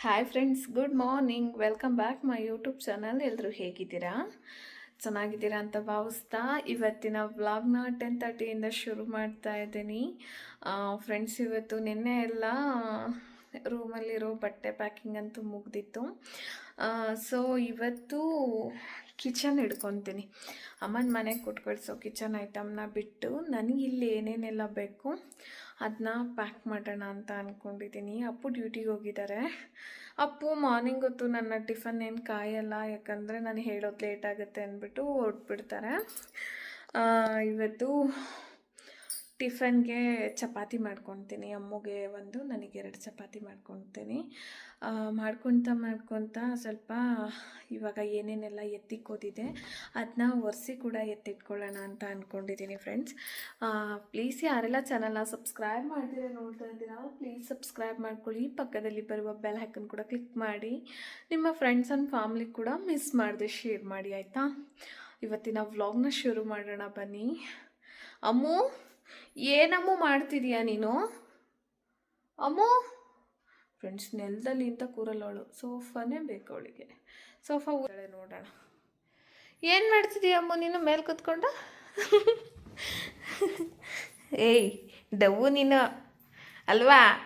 Hi friends good morning welcome back my YouTube channel ಎಲ್ಲರೂ ಹೇಗಿದ್ದೀರಾ? ಚೆನ್ನಾಗಿದ್ದೀರಾ ಅಂತ ಭಾವಿಸ್ತಾ ಇವತ್ತಿನ ವ್ಲಾಗ್ನ ಟೆನ್ ತರ್ಟಿಯಿಂದ ಶುರು ಮಾಡ್ತಾ ಇದ್ದೀನಿ. ಫ್ರೆಂಡ್ಸ್ ಇವತ್ತು ನಿನ್ನೆ ಎಲ್ಲ ರೂಮಲ್ಲಿರೋ ಬಟ್ಟೆ ಪ್ಯಾಕಿಂಗ್ ಅಂತೂ ಮುಗ್ದಿತ್ತು. ಸೊ ಇವತ್ತು ಕಿಚನ್ ಹಿಡ್ಕೊತೀನಿ ಅಮ್ಮನ ಮನೆಗೆ ಕೊಟ್ಕೊಳ್ಸೋ ಕಳಿಸೋ ಕಿಚನ್ ಐಟಮ್ನ ಬಿಟ್ಟು ನನಗೆ ಇಲ್ಲಿ ಏನೇನೆಲ್ಲ ಬೇಕು? ಅದನ್ನ ಪ್ಯಾಕ್ ಮಾಡೋಣ ಅಂತ ಅಂದ್ಕೊಂಡಿದ್ದೀನಿ ಅಪ್ಪು ಡ್ಯೂಟಿಗೆ ಹೋಗಿದ್ದಾರೆ ಅಪ್ಪು ಮಾರ್ನಿಂಗ್ ಹೊತ್ತು ನನ್ನ ಟಿಫನ್ ಏನು ಕಾಯಲ್ಲ, ಯಾಕಂದರೆ ನಾನು ಹೇಳೋದು ಲೇಟ್ ಆಗುತ್ತೆ ಅಂದ್ಬಿಟ್ಟು ಹೊರಟ್ಬಿಡ್ತಾರೆ. ಇವತ್ತು ಟಿಫನ್ಗೆ ಚಪಾತಿ ಮಾಡ್ಕೊತೀನಿ. ಅಮ್ಮಗೆ ಒಂದು, ನನಗೆ ಎರಡು ಚಪಾತಿ ಮಾಡ್ಕೊತೀನಿ. ಮಾಡ್ಕೊತ ಮಾಡ್ಕೊತ ಸ್ವಲ್ಪ ಇವಾಗ ಏನೇನೆಲ್ಲ ಎತ್ತಿಕ್ಕೋದಿದೆ ಅದನ್ನ ಒರೆಸಿ ಕೂಡ ಎತ್ತಿಟ್ಕೊಳ್ಳೋಣ ಅಂತ ಅಂದ್ಕೊಂಡಿದ್ದೀನಿ ಫ್ರೆಂಡ್ಸ್ ಪ್ಲೀಸ್ ಯಾರೆಲ್ಲ ಚಾನಲ್ನ ಸಬ್ಸ್ಕ್ರೈಬ್ ಮಾಡ್ತೀರಾ ನೋಡ್ತಾ ಇದ್ದೀರಾ ಪ್ಲೀಸ್ ಸಬ್ಸ್ಕ್ರೈಬ್ ಮಾಡ್ಕೊಳ್ಳಿ. ಪಕ್ಕದಲ್ಲಿ ಬರುವ ಬೆಲ್ ಹ್ಯಾಕನ್ ಕೂಡ ಕ್ಲಿಕ್ ಮಾಡಿ. ನಿಮ್ಮ ಫ್ರೆಂಡ್ಸ್ ಆ್ಯಂಡ್ ಫ್ಯಾಮ್ಲಿ ಕೂಡ ಮಿಸ್ ಮಾಡಿದೆ ಶೇರ್ ಮಾಡಿ, ಆಯಿತಾ? ಇವತ್ತಿನ ವ್ಲಾಗ್ನ ಶುರು ಮಾಡೋಣ ಬನ್ನಿ. ಅಮ್ಮು! ಏನಮ್ಮು ಮಾಡ್ತಿದೀಯ ನೀನು? ಅಮ್ಮು? ಫ್ರೆಂಡ್ಸ್ ನೆಲದಲ್ಲಿ ಇಂತ ಕೂರಲ್ಲವಳು. ಸೋಫಾನೇ ಬೇಕು ಅವಳಿಗೆ. ಸೋಫಾ ಊರಳೆ ನೋಡೋಣ. ಏನು ಮಾಡ್ತಿದ್ದೀಯ ಅಮ್ಮ ನೀನು ಮೇಲೆ ಕೂತ್ಕೊಂಡು? ಏಯ್ ಡವ್ವು ನೀನು. ಅಲ್ವಾ?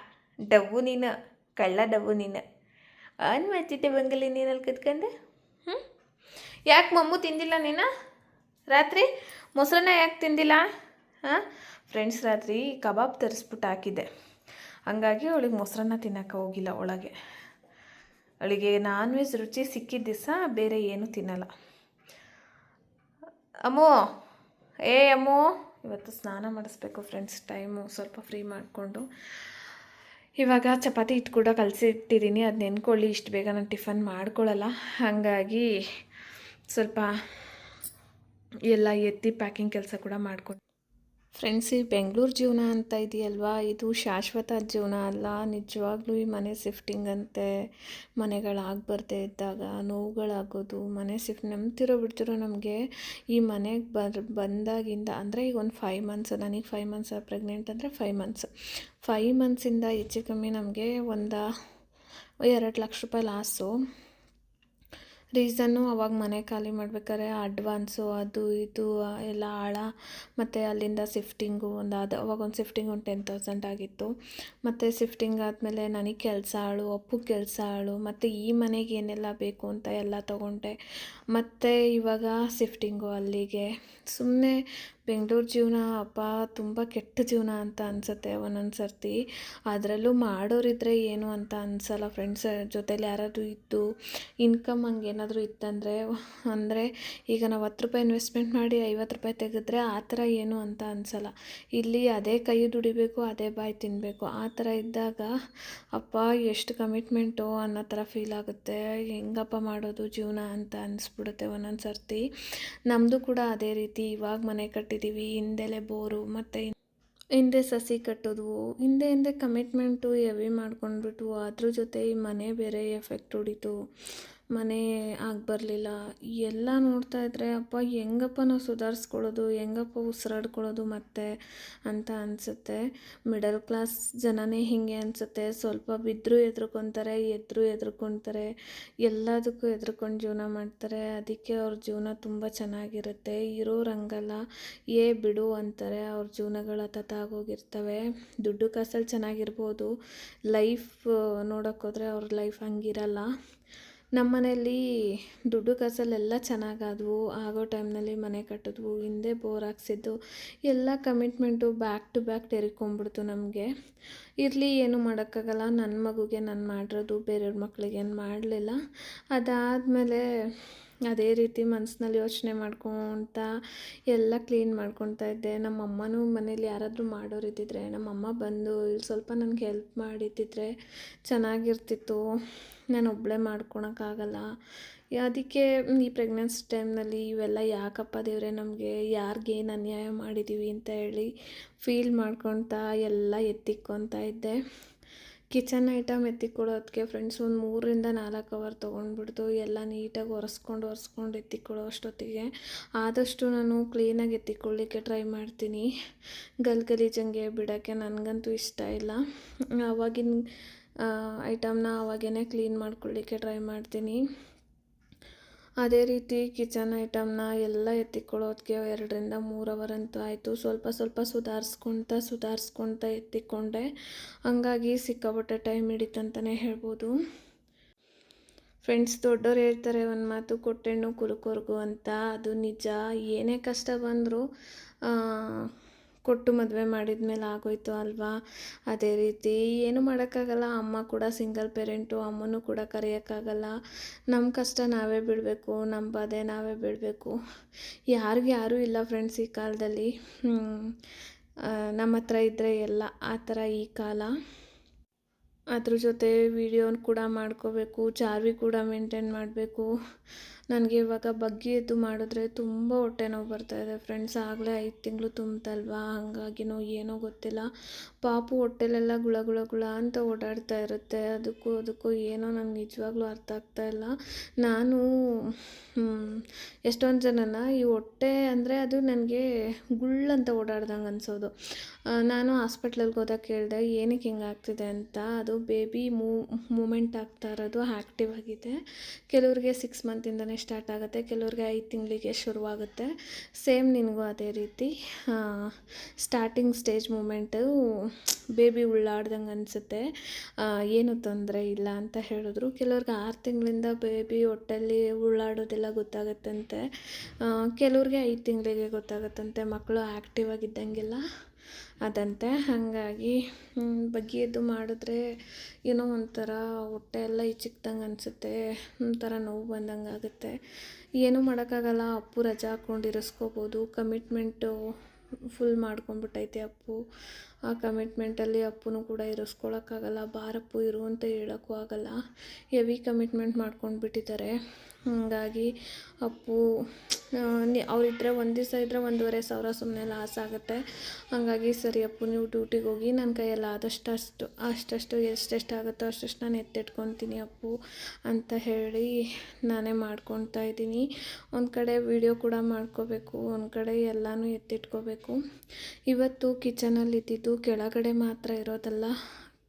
ಡವ್ವು ನೀನು. ಕಳ್ಳ ಡವ್ವು ನೀನು. ಅನ್ ಮಾಡ್ತಿದ್ದೆ ಬಂಗಲಿ ನೀನಲ್ಲಿ ಕೂತ್ಕೊಂಡು? ಹ್ಞೂ ಯಾಕೆ ಮಮ್ಮು ತಿಂದಿಲ್ಲ ನೀನು? ರಾತ್ರಿ? ಮೊಸರನ್ನ ಯಾಕೆ ತಿಂದಿಲ್ಲ? ಹಾಂ? ಫ್ರೆಂಡ್ಸ್ ರಾತ್ರಿ ಕಬಾಬ್ ತರಿಸ್ಬಿಟ್ಟು ಹಾಕಿದ್ದೆ. ಹಂಗಾಗಿ ಅವಳಿಗೆ ಮೊಸರನ್ನ ತಿನ್ನೋಕೆ ಹೋಗಿಲ್ಲ ಒಳಗೆ. ಅವಳಿಗೆ ನಾನ್ ವೆಜ್ ರುಚಿ ಸಿಕ್ಕಿದ ದಿವಸ ಬೇರೆ ಏನು ತಿನ್ನಲ್ಲ. ಅಮ್ಮೋ, ಏ ಅಮ್ಮೋ, ಇವತ್ತು ಸ್ನಾನ ಮಾಡಿಸ್ಬೇಕು ಫ್ರೆಂಡ್ಸ್ ಟೈಮು ಸ್ವಲ್ಪ ಫ್ರೀ ಮಾಡಿಕೊಂಡು. ಇವಾಗ ಚಪಾತಿ ಹಿಟ್ಟು ಕೂಡ ಕಲಸಿ ಇಟ್ಟಿದ್ದೀನಿ ಅದು ನೆನ್ಕೊಳ್ಳಿ, ಇಷ್ಟು ಬೇಗ ನಾನು ಟಿಫನ್ ಮಾಡ್ಕೊಳ್ಳಲ್ಲ ಹಾಗಾಗಿ ಸ್ವಲ್ಪ ಎಲ್ಲ ಎತ್ತಿ ಪ್ಯಾಕಿಂಗ್ ಕೆಲಸ ಕೂಡ ಮಾಡ್ಕೊಂಡು ಫ್ರೆಂಡ್ಸ್ ಈ ಬೆಂಗಳೂರು ಜೀವನ ಅಂತ ಇದೆಯಲ್ವಾ? ಇದು ಶಾಶ್ವತ ಜೀವನ ಅಲ್ಲ. ನಿಜವಾಗ್ಲೂ ಈ ಮನೆ ಶಿಫ್ಟಿಂಗ್ ಅಂತೆ. ಮನೆಗಳಾಗಿ ಬರ್ದೇ ಇದ್ದಾಗ, ನೋವುಗಳಾಗೋದು, ಮನೆ ಶಿಫ್ಟ್ ನಂಬ್ತಿರೋ ಬಿಡ್ತಿರೋ ನಮಗೆ ಈ ಮನೆಗೆ ಬರ್, ಬಂದಾಗಿಂದ ಅಂದರೆ ಈಗ ಒಂದು ಫೈವ್ ಮಂತ್ಸ್ ನನಗೆ ಫೈವ್ ಮಂತ್ಸ್ ಪ್ರೆಗ್ನೆಂಟ್ ಅಂದರೆ ಫೈವ್ ಮಂತ್ಸ್ ಫೈವ್ ಮಂತ್ಸಿಂದ ಹೆಚ್ಚು ಕಮ್ಮಿ ನಮಗೆ ಒಂದು, ಎರಡು ಲಕ್ಷ ರೂಪಾಯಿ ಲಾಸು ರೀಸನ್ನು ಅವಾಗ ಮನೆ ಖಾಲಿ ಮಾಡ್ಬೇಕಾದ್ರೆ ಅಡ್ವಾನ್ಸು, ಅದು ಇದು ಎಲ್ಲ ಆಳ ಮತ್ತು ಅಲ್ಲಿಂದ ಶಿಫ್ಟಿಂಗು ಒಂದು ಅದು ಅವಾಗ ಒಂದು ಶಿಫ್ಟಿಂಗ್ ಒಂದು ಟೆನ್ ತೌಸಂಡ್ ಆಗಿತ್ತು. ಮತ್ತು ಶಿಫ್ಟಿಂಗ್ ಆದಮೇಲೆ ನನಗೆ ಕೆಲಸ ಆಳು, ಅಪ್ಪು ಕೆಲಸ ಆಳು, ಮತ್ತು ಈ ಮನೆಗೆ ಏನೆಲ್ಲ ಬೇಕು ಅಂತ ಎಲ್ಲ ತೊಗೊಂಡೆ. ಮತ್ತು ಇವಾಗ ಶಿಫ್ಟಿಂಗು ಅಲ್ಲಿಗೆ. ಸುಮ್ಮನೆ ಬೆಂಗಳೂರು ಜೀವನ ಅಪ್ಪ ತುಂಬ ಕೆಟ್ಟ ಜೀವನ ಅಂತ ಅನಿಸುತ್ತೆ ಒಂದೊಂದು ಸರ್ತಿ. ಅದರಲ್ಲೂ ಮಾಡೋರಿದ್ದರೆ ಏನು ಅಂತ ಅನಿಸಲ್ಲ ಫ್ರೆಂಡ್ಸ್ ಜೊತೇಲಿ ಯಾರಾದರೂ ಇದ್ದು ಇನ್ಕಮ್ ಹಂಗೆ ಏನಾದರೂ ಇತ್ತಂದರೆ ಅಂದರೆ ಈಗ ನಾವು ಹತ್ತು ರೂಪಾಯಿ ಇನ್ವೆಸ್ಟ್ಮೆಂಟ್ ಮಾಡಿ ಐವತ್ತು ರೂಪಾಯಿ ತೆಗೆದ್ರೆ ಆ ಥರ ಏನು ಅಂತ ಅನಿಸಲ್ಲ. ಇಲ್ಲಿ ಅದೇ ಕೈ ದುಡಿಬೇಕು, ಅದೇ ಬಾಯಿ ತಿನ್ನಬೇಕು ಆ ಥರ ಇದ್ದಾಗ ಅಪ್ಪ ಎಷ್ಟು ಕಮಿಟ್ಮೆಂಟು ಅನ್ನೋ ಥರ ಫೀಲ್ ಆಗುತ್ತೆ. ಹೆಂಗಪ್ಪ ಮಾಡೋದು ಜೀವನ ಅಂತ ಅನಿಸ್ಬಿಡುತ್ತೆ ಒಂದೊಂದು ಸರ್ತಿ. ನಮ್ಮದು ಕೂಡ ಅದೇ ರೀತಿ ಇವಾಗ ಮನೆ ಕಟ್ಟಿದ್ದೀವಿ ಹಿಂದೆಲೆ ಬೋರು, ಮತ್ತು ಹಿಂದೆ ಸಸಿ ಕಟ್ಟೋದು ಹಿಂದೆ ಹಿಂದೆ ಕಮಿಟ್ಮೆಂಟು ಎವಿ ಮಾಡ್ಕೊಂಡ್ಬಿಟ್ಟು ಅದ್ರ ಜೊತೆ ಈ ಮನೆ ಬೇರೆ ಎಫೆಕ್ಟ್ ಹೊಡಿತು. ಮನೆ ಆಗಿ ಬರಲಿಲ್ಲ ಎಲ್ಲ ನೋಡ್ತಾ ಇದ್ದರೆ ಅಪ್ಪ, ಹೆಂಗಪ್ಪ ನಾವು ಸುಧಾರಿಸ್ಕೊಳ್ಳೋದು ಹೆಂಗಪ್ಪ ಉಸಿರಾಡ್ಕೊಳ್ಳೋದು ಮತ್ತೆ? ಅಂತ ಅನಿಸುತ್ತೆ. ಮಿಡಲ್ ಕ್ಲಾಸ್ ಜನನೇ ಹೀಗೆ ಅನಿಸುತ್ತೆ. ಸ್ವಲ್ಪ ಬಿದ್ದರೂ ಎದ್ರುಕೊತಾರೆ ಎದ್ರು ಎದ್ರುಕೊತಾರೆ ಎಲ್ಲದಕ್ಕೂ ಎದ್ರುಕೊಂಡು ಜೀವನ ಮಾಡ್ತಾರೆ. ಅದಕ್ಕೆ ಅವ್ರ ಜೀವನ ತುಂಬ ಚೆನ್ನಾಗಿರುತ್ತೆ. ಇರೋರಂಗಲ್ಲ. ಏ, ಬಿಡು ಅಂತಾರೆ. ಅವ್ರ ಜೀವನಗಳು ಆಗೋಗಿರ್ತವೆ ದುಡ್ಡು ಕಾಸಲ್ಲಿ ಚೆನ್ನಾಗಿರ್ಬೋದು. ಲೈಫ್ ನೋಡೋಕ್ಕೋದ್ರೆ ಅವ್ರ ಲೈಫ್ ಹಂಗಿರಲ್ಲ. ನಮ್ಮ ಮನೆಯಲ್ಲಿ ದುಡ್ಡು ಕಾಸಲ್ಲೆಲ್ಲ ಚೆನ್ನಾಗಾದವು. ಆಗೋ ಟೈಮ್ನಲ್ಲಿ ಮನೆ ಕಟ್ಟಿದ್ವು. ಹಿಂದೆ ಬೋರ್ ಹಾಕ್ಸಿದ್ದು ಎಲ್ಲ ಕಮಿಟ್ಮೆಂಟು ಬ್ಯಾಕ್ ಟು ಬ್ಯಾಕ್ ತೆರಿಕೊಂಡ್ಬಿಡ್ತು ನಮಗೆ. ಇರಲಿ, ಏನು ಮಾಡೋಕ್ಕಾಗಲ್ಲ. ನನ್ನ ಮಗುಗೆ ನಾನು ಮಾಡಿರೋದು, ಬೇರೆಯವ್ರ ಮಕ್ಕಳಿಗೇನು ಮಾಡಲಿಲ್ಲ. ಅದಾದಮೇಲೆ ಅದೇ ರೀತಿ ಮನಸ್ಸಿನಲ್ಲಿ ಯೋಚನೆ ಮಾಡ್ಕೊತ ಎಲ್ಲ ಕ್ಲೀನ್ ಮಾಡ್ಕೊತಾ ಇದ್ದೆ. ನಮ್ಮ ಅಮ್ಮನೂ ಮನೇಲಿ ಯಾರಾದರೂ ಮಾಡೋರು ಇದ್ದಿದ್ರೆ, ನಮ್ಮಮ್ಮ ಬಂದು ಇಲ್ಲಿ ಸ್ವಲ್ಪ ನನಗೆ ಹೆಲ್ಪ್ ಮಾಡಿದ್ದಿದ್ರೆ ಚೆನ್ನಾಗಿರ್ತಿತ್ತು. ನಾನು ಒಬ್ಬಳೇ ಮಾಡ್ಕೊಳಕ್ಕಾಗಲ್ಲ ಅದಕ್ಕೆ ಈ ಪ್ರೆಗ್ನೆನ್ಸಿ ಟೈಮ್ನಲ್ಲಿ ಇವೆಲ್ಲ ಯಾಕಪ್ಪ ದೇವರೇ ನಮಗೆ ಯಾರಿಗೇನು ಅನ್ಯಾಯ ಮಾಡಿದ್ದೀವಿ ಅಂತ ಹೇಳಿ ಫೀಲ್ ಮಾಡ್ಕೊತಾ ಎಲ್ಲ ಎತ್ತಿಕ್ಕೊತಾ ಇದ್ದೆ. ಕಿಚನ್ ಐಟಮ್ ಎತ್ತಿಕೊಡೋದಕ್ಕೆ ಫ್ರೆಂಡ್ಸ್ ಒಂದು ಮೂರಿಂದ ನಾಲ್ಕು ಅವರ್ ತೊಗೊಂಡ್ಬಿಡ್ತು ಎಲ್ಲ ನೀಟಾಗಿ ಒರೆಸ್ಕೊಂಡು ಒರೆಸ್ಕೊಂಡು ಎತ್ತಿಕೊಳ್ಳೋ ಅಷ್ಟೊತ್ತಿಗೆ. ಆದಷ್ಟು ನಾನು ಕ್ಲೀನಾಗಿ ಎತ್ತಿಕೊಳ್ಳಿಕ್ಕೆ ಟ್ರೈ ಮಾಡ್ತೀನಿ. ಗಲ್ ಗಲೀಜಂಗೆ ಬಿಡೋಕ್ಕೆ ನನಗಂತೂ ಇಷ್ಟ ಇಲ್ಲ. ಆವಾಗಿನ ಐಟಮ್ನ ಅವಾಗೇ ಕ್ಲೀನ್ ಮಾಡ್ಕೊಳ್ಳಿಕ್ಕೆ ಟ್ರೈ ಮಾಡ್ತೀನಿ. ಅದೇ ರೀತಿ ಕಿಚನ್ ಐಟಮ್ನ ಎಲ್ಲ ಎತ್ತಿಕೊಳ್ಳೋದಕ್ಕೆ ಎರಡರಿಂದ ಮೂರು ಅವರ್ ಅಂತೂ ಆಯಿತು. ಸ್ವಲ್ಪ ಸ್ವಲ್ಪ ಸುಧಾರಿಸ್ಕೊಳ್ತಾ ಸುಧಾರಿಸ್ಕೊಳ್ತಾ ಎತ್ತಿಕೊಂಡೆ. ಹಂಗಾಗಿ ಸಿಕ್ಕಾಪಟ್ಟೆ ಟೈಮ್ ಹಿಡಿತಂತಲೇ ಹೇಳ್ಬೋದು. ಫ್ರೆಂಡ್ಸ್ ದೊಡ್ಡವ್ರು ಹೇಳ್ತಾರೆ, ಒಂದು ಮಾತು ಕೊಟ್ಟೆಣ್ಣು ಕುಲುಕೊರ್ಗು ಅಂತ. ಅದು ನಿಜ. ಏನೇ ಕಷ್ಟ ಬಂದರೂ ಕೊಟ್ಟು ಮದುವೆ ಮಾಡಿದ ಮೇಲೆ ಆಗೋಯ್ತು ಅಲ್ವಾ? ಅದೇ ರೀತಿ ಏನು ಮಾಡೋಕ್ಕಾಗಲ್ಲ. ಅಮ್ಮ ಕೂಡ ಸಿಂಗಲ್ ಪೇರೆಂಟು ಅಮ್ಮನೂ ಕೂಡ ಕರೆಯೋಕ್ಕಾಗಲ್ಲ. ನಮ್ಮ ಕಷ್ಟ ನಾವೇ ಬಿಡಬೇಕು ನಮ್ಮ ಬಾಧೆ ನಾವೇ ಬಿಡಬೇಕು. ಯಾರಿಗೂ ಯಾರೂ ಇಲ್ಲ ಫ್ರೆಂಡ್ಸ್ ಈ ಕಾಲದಲ್ಲಿ. ನಮ್ಮ ಹತ್ರ ಇದ್ದರೆ ಎಲ್ಲ ಆ ಥರ ಈ ಕಾಲ. ಅದ್ರ ಜೊತೆ ವಿಡಿಯೋನ ಕೂಡ ಮಾಡ್ಕೋಬೇಕು, ಚಾರ್ವಿ ಕೂಡ ಮೇಂಟೈನ್ ಮಾಡಬೇಕು. ನನಗೆ ಇವಾಗ ಬಗ್ಗಿ ಎದ್ದು ಮಾಡಿದ್ರೆ ತುಂಬ ಹೊಟ್ಟೆ ನೋವು ಇದೆ. ಫ್ರೆಂಡ್ಸ್, ಆಗಲೇ ಐದು ತಿಂಗಳು ತುಂಬ್ತಲ್ವಾ? ಹಾಗಾಗಿನೋ ಏನೋ ಗೊತ್ತಿಲ್ಲ. ಪಾಪು ಹೊಟ್ಟೆಲೆಲ್ಲ ಗುಳ ಗುಳ ಗುಳ ಅಂತ ಓಡಾಡ್ತಾ ಇರುತ್ತೆ. ಅದಕ್ಕೂ ಅದಕ್ಕೂ ಏನೋ ನನಗೆ ನಿಜವಾಗ್ಲೂ ಅರ್ಥ ಆಗ್ತಾ ಇಲ್ಲ. ನಾನು ಎಷ್ಟೊಂದು ಜನನ ಈ ಹೊಟ್ಟೆ ಅಂದರೆ ಅದು ನನಗೆ ಗುಳ್ಳಂತ ಓಡಾಡ್ದಂಗೆ ಅನ್ಸೋದು. ನಾನು ಹಾಸ್ಪಿಟ್ಲಲ್ಲಿ ಹೋದಾಗ ಕೇಳಿದೆ, ಏನಕ್ಕೆ ಹಿಂಗೆ ಆಗ್ತಿದೆ ಅಂತ? ಅದು ಬೇಬಿ ಮೂಮೆಂಟ್ ಆಗ್ತಾ ಇರೋದು ಆ್ಯಕ್ಟಿವ್ ಆಗಿದೆ. ಕೆಲವ್ರಿಗೆ ಸಿಕ್ಸ್ ಮಂತಿಂದನೇ ಸ್ಟಾರ್ಟ್ ಆಗುತ್ತೆ. ಕೆಲವ್ರಿಗೆ ಐದು ತಿಂಗಳಿಗೆ ಶುರುವಾಗುತ್ತೆ. ಸೇಮ್ ನಿನಗೂ ಅದೇ ರೀತಿ ಸ್ಟಾರ್ಟಿಂಗ್ ಸ್ಟೇಜ್ ಮೂಮೆಂಟು ಬೇಬಿ ಉಳ್ಳಾಡ್ದಂಗೆ ಅನಿಸುತ್ತೆ. ಏನು ತೊಂದರೆ ಇಲ್ಲ ಅಂತ ಹೇಳಿದ್ರು. ಕೆಲವ್ರಿಗೆ ಆರು ತಿಂಗಳಿಂದ ಬೇಬಿ ಹೊಟ್ಟೆಲ್ಲಿ ಉಳ್ಳಾಡೋದೆಲ್ಲ ಗೊತ್ತಾಗುತ್ತಂತೆ. ಕೆಲವ್ರಿಗೆ ಐದು ತಿಂಗಳಿಗೆ ಗೊತ್ತಾಗುತ್ತಂತೆ. ಮಕ್ಕಳು ಆ್ಯಕ್ಟಿವ್ ಆಗಿದ್ದಂಗೆಲ್ಲ. ಅದಂತೆ. ಹಾಗಾಗಿ ಬಗ್ಗೆ ಮಾಡಿದ್ರೆ ಏನೋ ಒಂಥರ ಹೊಟ್ಟೆ ಎಲ್ಲ ಚಿಕ್ಕದಂಗೆ ಅನಿಸುತ್ತೆ, ಒಂಥರ ನೋವು ಬಂದಂಗೆ ಆಗುತ್ತೆ. ಏನೂ ಮಾಡೋಕ್ಕಾಗಲ್ಲ, ಅಪ್ಪು ರಜಾ ಹಾಕ್ಕೊಂಡು ಇರಿಸ್ಕೋಬೋದು. ಕಮಿಟ್ಮೆಂಟು ಫುಲ್ ಮಾಡ್ಕೊಂಬಿಟ್ಟೈತೆ ಅಪ್ಪು. ಆ ಕಮಿಟ್ಮೆಂಟಲ್ಲಿ ಅಪ್ಪನೂ ಕೂಡ ಇರಿಸ್ಕೊಳಕ್ಕಾಗಲ್ಲ, ಬಾರಪ್ಪು ಇರು ಅಂತ ಹೇಳೋಕ್ಕೂ ಆಗಲ್ಲ. ಹೆವಿ ಕಮಿಟ್ಮೆಂಟ್ ಮಾಡ್ಕೊಂಡು ಬಿಟ್ಟಿದ್ದಾರೆ ಹಾಗಾಗಿ ಅಪ್ಪು ಅವರಿದ್ದರೆ ಒಂದು ದಿವಸ ಇದ್ದರೆ ಒಂದೂವರೆ ಸಾವಿರ ಸುಮ್ಮನೆ ಲಾಸ್ ಆಗುತ್ತೆ. ಹಾಗಾಗಿ ಸರಿ ಅಪ್ಪು, ನೀವು ಡ್ಯೂಟಿಗೆ ಹೋಗಿ ನನ್ನ ಕೈಯಲ್ಲಿ ಆದಷ್ಟು ಅಷ್ಟು ಅಷ್ಟಷ್ಟು ಎಷ್ಟೆಷ್ಟು ಆಗುತ್ತೋ ಅಷ್ಟಷ್ಟು ನಾನು ಎತ್ತಿಟ್ಕೊತೀನಿ ಅಪ್ಪು ಅಂತ ಹೇಳಿ ನಾನೇ ಮಾಡ್ಕೊತಾ ಇದ್ದೀನಿ. ಒಂದು ಕಡೆ ವಿಡಿಯೋ ಕೂಡ ಮಾಡ್ಕೋಬೇಕು, ಒಂದು ಕಡೆ ಎಲ್ಲನೂ ಎತ್ತಿಟ್ಕೋಬೇಕು. ಇವತ್ತು ಕಿಚನಲ್ಲಿ ಇದ್ದಿದ್ದು ಕೆಳಗಡೆ ಮಾತ್ರ ಇರೋದಲ್ಲ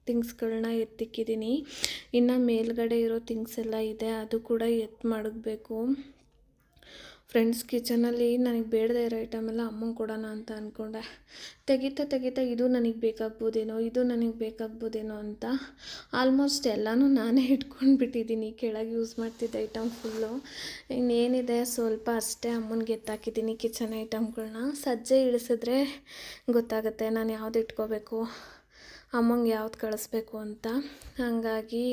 ಥಿಂಗ್ಸ್ಗಳನ್ನ ಎತ್ತಿಕ್ಕಿದ್ದೀನಿ. ಇನ್ನು ಮೇಲ್ಗಡೆ ಇರೋ ಥಿಂಗ್ಸ್ ಎಲ್ಲ ಇದೆ, ಅದು ಕೂಡ ಎತ್ತು ಮಡಗಬೇಕು. ಫ್ರೆಂಡ್ಸ್ ಕಿಚನಲ್ಲಿ ನನಗೆ ಬೇಡದೇ ಇರೋ ಐಟಮೆಲ್ಲ ಅಮ್ಮಂಗೆ ಕೊಡೋಣ ಅಂತ ಅಂದ್ಕೊಂಡೆ ತೆಗಿತಾ ತೆಗಿತಾ ಇದು ನನಗೆ ಬೇಕಾಗ್ಬೋದೇನೋ, ಇದು ನನಗೆ ಬೇಕಾಗ್ಬೋದೇನೋ ಅಂತ ಆಲ್ಮೋಸ್ಟ್ ಎಲ್ಲನೂ ನಾನೇ ಇಟ್ಕೊಂಡು ಬಿಟ್ಟಿದ್ದೀನಿ ಕೆಳಗೆ ಯೂಸ್ ಮಾಡ್ತಿದ್ದ ಐಟಮ್ ಫುಲ್ಲು ಇನ್ನೇನಿದೆ, ಸ್ವಲ್ಪ ಅಷ್ಟೇ ಅಮ್ಮನಿಗೆ ಎತ್ತಾಕಿದ್ದೀನಿ ಕಿಚನ್ ಐಟಮ್ಗಳನ್ನ ಸಜ್ಜೆ ಇಳಿಸಿದ್ರೆ ಗೊತ್ತಾಗುತ್ತೆ ನಾನು ಯಾವ್ದು ಇಟ್ಕೋಬೇಕು. ಅಮ್ಮಂಗೆ ಯಾವ್ದು ಕಳಿಸ್ಬೇಕು ಅಂತ. ಹಾಗಾಗಿ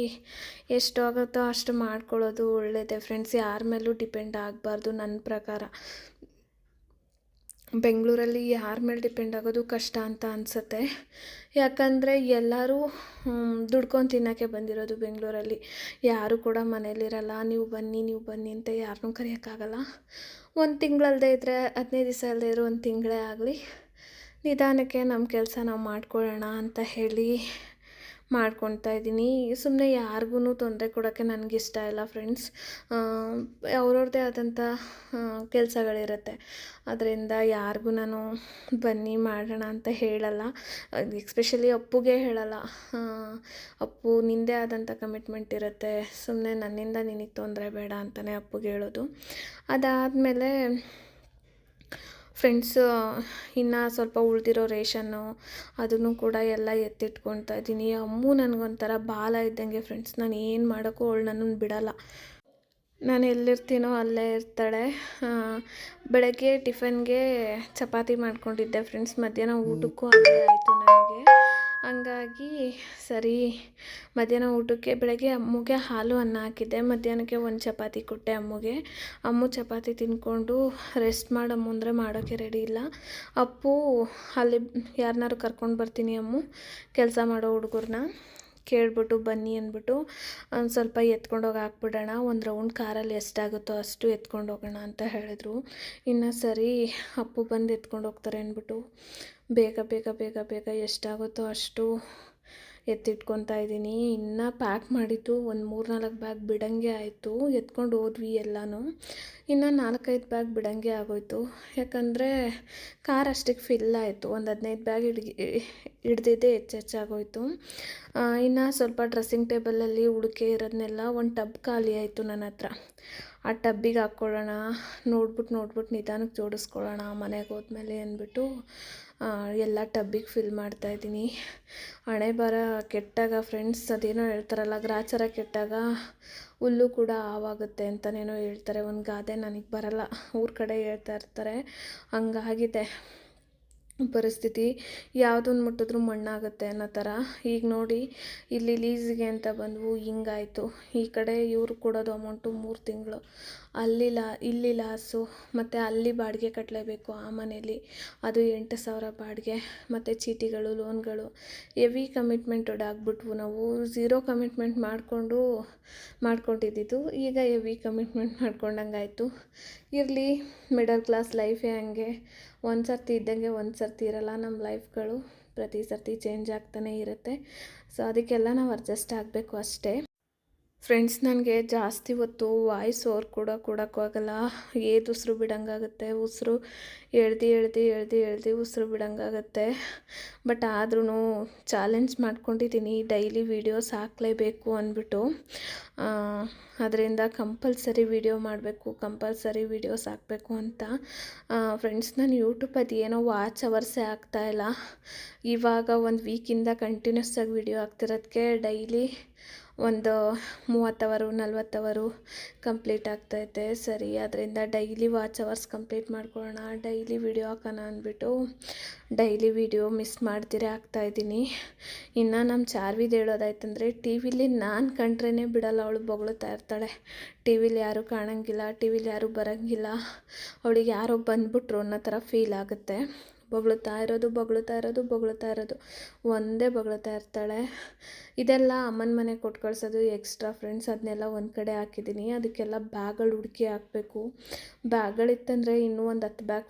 ಎಷ್ಟು ಆಗುತ್ತೋ ಅಷ್ಟು ಮಾಡ್ಕೊಳ್ಳೋದು ಒಳ್ಳೆಯದೇ ಫ್ರೆಂಡ್ಸ್ ಯಾರ ಮೇಲೂ ಡಿಪೆಂಡ್ ಆಗಬಾರ್ದು ನನ್ನ ಪ್ರಕಾರ. ಬೆಂಗಳೂರಲ್ಲಿ ಯಾರ ಮೇಲೆ ಡಿಪೆಂಡ್ ಆಗೋದು ಕಷ್ಟ ಅಂತ ಅನಿಸುತ್ತೆ. ಯಾಕಂದರೆ ಎಲ್ಲರೂ ದುಡ್ಕೊಂಡು ತಿನ್ನೋಕ್ಕೆ ಬಂದಿರೋದು ಬೆಂಗಳೂರಲ್ಲಿ. ಯಾರು ಕೂಡ ಮನೇಲಿರಲ್ಲ. ನೀವು ಬನ್ನಿ ನೀವು ಬನ್ನಿ ಅಂತ ಯಾರನ್ನೂ ಕರೆಯೋಕ್ಕಾಗಲ್ಲ. ಒಂದು ತಿಂಗಳಲ್ಲದೆ ಇದ್ದರೆ ಹದಿನೈದು ದಿವಸ ಅಲ್ಲದೆ ಇರೋ ಒಂದು ತಿಂಗಳೇ ಆಗಲಿ. ನಿಧಾನಕ್ಕೆ ನಮ್ಮ ಕೆಲಸ ನಾವು ಮಾಡ್ಕೊಳ್ಳೋಣ ಅಂತ ಹೇಳಿ ಮಾಡ್ಕೊತಾ ಇದ್ದೀನಿ. ಸುಮ್ಮನೆ ಯಾರಿಗೂ ತೊಂದರೆ ಕೊಡೋಕ್ಕೆ ನನಗಿಷ್ಟ ಇಲ್ಲ ಫ್ರೆಂಡ್ಸ್. ಅವ್ರವ್ರದ್ದೇ ಆದಂಥ ಕೆಲಸಗಳಿರುತ್ತೆ. ಅದರಿಂದ ಯಾರಿಗೂ ನಾನು ಬನ್ನಿ ಮಾಡೋಣ ಅಂತ ಹೇಳಲ್ಲ. ಎಕ್ಸ್ಪೆಷಲಿ ಅಪ್ಪುಗೆ ಹೇಳಲ್ಲ. ಅಪ್ಪು ನಿಂದೇ ಆದಂಥ ಕಮಿಟ್ಮೆಂಟ್ ಇರುತ್ತೆ. ಸುಮ್ಮನೆ ನನ್ನಿಂದ ನಿನಗೆ ತೊಂದರೆ ಬೇಡ ಅಂತಲೇ ಅಪ್ಪುಗೆ ಹೇಳೋದು. ಅದಾದಮೇಲೆ ಫ್ರೆಂಡ್ಸು ಇನ್ನು ಸ್ವಲ್ಪ ಉಳಿದಿರೋ ರೇಷನ್ನು ಅದನ್ನು ಕೂಡ ಎಲ್ಲ ಎತ್ತಿಟ್ಕೊಳ್ತಾ ಇದ್ದೀನಿ. ಅಮ್ಮು ನನಗೊಂಥರ ಬಾಲ ಇದ್ದಂಗೆ ಫ್ರೆಂಡ್ಸ್, ನಾನು ಏನು ಮಾಡೋಕ್ಕೂ ಅವಳು ನನ್ನನ್ನು ಬಿಡೋಲ್ಲ. ನಾನು ಎಲ್ಲಿರ್ತೀನೋ ಅಲ್ಲೇ ಇರ್ತಾಳೆ. ಬೆಳಗ್ಗೆ ಟಿಫನ್ಗೆ ಚಪಾತಿ ಮಾಡ್ಕೊಂಡಿದ್ದೆ ಫ್ರೆಂಡ್ಸ್, ಮಧ್ಯಾಹ್ನ ಊಟಕ್ಕೂ ಅಲ್ಲೇ ಆಯಿತು ನನಗೆ. ಹಂಗಾಗಿ ಸರಿ, ಮಧ್ಯಾಹ್ನ ಊಟಕ್ಕೆ ಬೆಳಗ್ಗೆ ಅಮ್ಮಗೆ ಹಾಲು ಅನ್ನ ಹಾಕಿದ್ದೆ. ಮಧ್ಯಾಹ್ನಕ್ಕೆ ಒಂದು ಚಪಾತಿ ಕೊಟ್ಟೆ ಅಮ್ಮಗೆ. ಅಮ್ಮು ಚಪಾತಿ ತಿಂದ್ಕೊಂಡು ರೆಸ್ಟ್ ಮಾಡಮ್ಮು ಅಂದರೆ ಮಾಡೋಕ್ಕೆ ರೆಡಿ ಇಲ್ಲ. ಅಪ್ಪು ಅಲ್ಲಿ ಯಾರನ್ನಾರು ಕರ್ಕೊಂಡು ಬರ್ತೀನಿ ಅಮ್ಮು, ಕೆಲಸ ಮಾಡೋ ಹುಡುಗರನ್ನ ಕೇಳ್ಬಿಟ್ಟು ಬನ್ನಿ ಅಂದ್ಬಿಟ್ಟು ಒಂದು ಸ್ವಲ್ಪ ಎತ್ಕೊಂಡೋಗಿ ಹಾಕ್ಬಿಡೋಣ. ಒಂದು ರೌಂಡ್ ಕಾರಲ್ಲಿ ಎಷ್ಟಾಗುತ್ತೋ ಅಷ್ಟು ಎತ್ಕೊಂಡು ಹೋಗೋಣ ಅಂತ ಹೇಳಿದ್ರು. ಇನ್ನು ಸರಿ, ಅಪ್ಪು ಬಂದು ಎತ್ಕೊಂಡು ಹೋಗ್ತಾರೆ ಅಂದ್ಬಿಟ್ಟು, ಬೇಗ ಬೇಗ ಬೇಗ ಬೇಗ ಎಷ್ಟಾಗುತ್ತೋ ಅಷ್ಟು ಎತ್ತಿಟ್ಕೊತಾ ಇದ್ದೀನಿ. ಇನ್ನು ಪ್ಯಾಕ್ ಮಾಡಿದ್ದು ಒಂದು ಮೂರು ನಾಲ್ಕು ಬ್ಯಾಗ್ ಬಿಡಂಗೆ ಆಯಿತು. ಎತ್ಕೊಂಡು ಹೋದ್ವಿ ಎಲ್ಲನೂ. ಇನ್ನು ನಾಲ್ಕೈದು ಬ್ಯಾಗ್ ಬಿಡಂಗೆ ಆಗೋಯ್ತು. ಯಾಕಂದರೆ ಕಾರ್ ಅಷ್ಟಕ್ಕೆ ಫಿಲ್ ಆಯಿತು. ಒಂದು ಹದಿನೈದು ಬ್ಯಾಗ್ ಹಿಡ್ಗಿ, ಹಿಡ್ದಿದ್ದೇ ಹೆಚ್ಚೆಚ್ಚಾಗೋಯ್ತು ಇನ್ನು ಸ್ವಲ್ಪ ಡ್ರೆಸ್ಸಿಂಗ್ ಟೇಬಲಲ್ಲಿ ಉಡುಕೆ ಇರೋದನ್ನೆಲ್ಲ ಒಂದು ಟಬ್ ಖಾಲಿ ಆಯಿತು ನನ್ನ ಹತ್ರ. ಆ ಟಬ್ಬಿಗೆ ಹಾಕ್ಕೊಳ್ಳೋಣ. ನೋಡ್ಬಿಟ್ಟು ನೋಡ್ಬಿಟ್ಟು ನಿಧಾನಕ್ಕೆ ಜೋಡಿಸ್ಕೊಳ್ಳೋಣ ಮನೆಗೆ ಹೋದ್ಮೇಲೆ ಅಂದ್ಬಿಟ್ಟು ಎಲ್ಲ ಟಬ್ಬಿಗೆ ಫಿಲ್ ಮಾಡ್ತಾಯಿದ್ದೀನಿ ಹಣೆ ಬರ ಕೆಟ್ಟಾಗ ಫ್ರೆಂಡ್ಸ್ ಅದೇನೋ ಹೇಳ್ತಾರಲ್ಲ, ಗ್ರಾಚಾರ ಕೆಟ್ಟಾಗ ಹುಲ್ಲು ಕೂಡ ಹಾವಾಗುತ್ತೆ ಅಂತನೇನೋ ಹೇಳ್ತಾರೆ. ಒಂದು ಗಾದೆ ನನಗೆ ಬರಲ್ಲ, ಊರ ಕಡೆ ಹೇಳ್ತಾ ಇರ್ತಾರೆ. ಹಂಗಾಗಿದೆ ಪರಿಸ್ಥಿತಿ. ಯಾವುದನ್ನು ಮುಟ್ಟಿದ್ರೂ ಮಣ್ಣಾಗುತ್ತೆ ಅನ್ನೋ ಥರ. ಈಗ ನೋಡಿ, ಇಲ್ಲಿ ಲೀಸಿಗೆ ಅಂತ ಬಂದವು, ಹಿಂಗಾಯಿತು. ಈ ಕಡೆ ಇವರು ಕೊಡೋದು ಅಮೌಂಟು ಮೂರು ತಿಂಗಳು. ಅಲ್ಲಿ ಲಾ ಇಲ್ಲಿ ಲಾಸು ಮತ್ತು ಅಲ್ಲಿ ಬಾಡಿಗೆ ಕಟ್ಟಲೇಬೇಕು ಆ ಮನೇಲಿ ಅದು ಎಂಟು ಸಾವಿರ ಬಾಡಿಗೆ, ಮತ್ತು ಚೀಟಿಗಳು, ಲೋನ್ಗಳು. ಹೆವಿ ಕಮಿಟ್ಮೆಂಟೆಡ್ ಆಗಿಬಿಟ್ವು ನಾವು. ಝೀರೋ ಕಮಿಟ್ಮೆಂಟ್ ಮಾಡಿಕೊಂಡು, ಮಾಡ್ಕೊಂಡಿದ್ದಿದ್ದು. ಈಗ ಹೆವಿ ಕಮಿಟ್ಮೆಂಟ್ ಮಾಡ್ಕೊಂಡಂಗಾಯಿತು. ಇರಲಿ, ಮಿಡಲ್ ಕ್ಲಾಸ್ ಲೈಫೇ ಹಂಗೆ. ಒಂದು ಸರ್ತಿ ಇದ್ದಂಗೆ ಒಂದು ಸರ್ತಿ ಇರಲ್ಲ ನಮ್ಮ ಲೈಫ್ಗಳು. ಪ್ರತಿ ಸರ್ತಿ ಚೇಂಜ್ ಆಗ್ತಾನೇ ಇರುತ್ತೆ. ಸೊ, ಅದಕ್ಕೆಲ್ಲ ನಾವು ಅಡ್ಜಸ್ಟ್ ಆಗಬೇಕು ಅಷ್ಟೇ. ಫ್ರೆಂಡ್ಸ್ ನನಗೆ ಜಾಸ್ತಿ ಹೊತ್ತು ವಾಯ್ಸ್ ಓರ್ ಕೂಡ ಕೊಡೋಕ್ಕಾಗಲ್ಲ ಏದು ಉಸಿರು ಬಿಡಂಗಾಗುತ್ತೆ. ಉಸಿರು ಎಳ್ದು ಎಳ್ದು ಎಳ್ದು ಎಳ್ದು ಉಸಿರು ಬಿಡಂಗಾಗುತ್ತೆ. ಬಟ್ ಆದ್ರೂ ಚಾಲೆಂಜ್ ಮಾಡ್ಕೊಂಡಿದ್ದೀನಿ ಡೈಲಿ ವೀಡಿಯೋಸ್ ಹಾಕಲೇಬೇಕು ಅಂದ್ಬಿಟ್ಟು. ಅದರಿಂದ ಕಂಪಲ್ಸರಿ ವೀಡಿಯೋ ಮಾಡಬೇಕು ಕಂಪಲ್ಸರಿ ವೀಡಿಯೋಸ್ ಹಾಕಬೇಕು ಅಂತ. ಫ್ರೆಂಡ್ಸ್ ನಾನು ಅದು ಏನೋ ವಾಚ್ ಅವರ್ಸೇ ಆಗ್ತಾಯಿಲ್ಲ ಇವಾಗ ಒಂದು ವೀಕಿಂದ ಕಂಟಿನ್ಯೂಸ್ ಆಗಿ ವೀಡಿಯೋ ಹಾಕ್ತಿರೋದಕ್ಕೆ ಡೈಲಿ ಒಂದು ಮೂವತ್ತು ಅವರು ನಲ್ವತ್ತು ಅವರು ಕಂಪ್ಲೀಟ್ ಆಗ್ತೈತೆ. ಸರಿ, ಅದರಿಂದ ಡೈಲಿ ವಾಚ್ ಅವರ್ಸ್ ಕಂಪ್ಲೀಟ್ ಮಾಡ್ಕೊಳ್ಳೋಣ. ಡೈಲಿ ವಿಡಿಯೋ ಹಾಕೋಣ ಅಂದ್ಬಿಟ್ಟು ಡೈಲಿ ವಿಡಿಯೋ ಮಿಸ್ ಮಾಡ್ತೀರಾ ಆಗ್ತಾಯಿದ್ದೀನಿ ಇನ್ನು ನಮ್ಮ ಚಾರ್ವಿದು ಹೇಳೋದಾಯ್ತಂದರೆ ಟಿ ವಿಲಿ ನಾನು ಕಂಡ್ರೇ ಬಿಡಲ್ಲ, ಅವಳು ಬೊಗಳುತ್ತಾ ಇರ್ತಾಳೆ. ಟಿ ವಿಲಿ ಯಾರೂ ಕಾಣಂಗಿಲ್ಲ ಟಿ ವಿಲಿ ಯಾರೂ ಬರೋಂಗಿಲ್ಲ. ಅವಳಿಗೆ ಯಾರೋ ಬಂದ್ಬಿಟ್ರು ಅನ್ನೋ ಥರ ಫೀಲ್ ಆಗುತ್ತೆ. ಬೊಗಳ್ತಾ ಇರೋದು, ಬೊಗಳುತ್ತಾ ಇರೋದು ಬೊಗಳ್ತಾ ಇರೋದು. ಒಂದೇ ಬೊಗಳ್ತಾ ಇರ್ತಾಳೆ. ಇದೆಲ್ಲ ಅಮ್ಮನ ಮನೆ ಕೊಟ್ಟು ಕಳ್ಸೋದು ಎಕ್ಸ್ಟ್ರಾ ಫ್ರೆಂಡ್ಸ್ ಅದನ್ನೆಲ್ಲ ಒಂದು ಕಡೆ ಹಾಕಿದ್ದೀನಿ. ಅದಕ್ಕೆಲ್ಲ ಬ್ಯಾಗಳು ಹುಡುಕಿ ಹಾಕಬೇಕು. ಬ್ಯಾಗಳಿತ್ತಂದರೆ ಇನ್ನೂ ಒಂದು ಹತ್ತು ಬ್ಯಾಗ್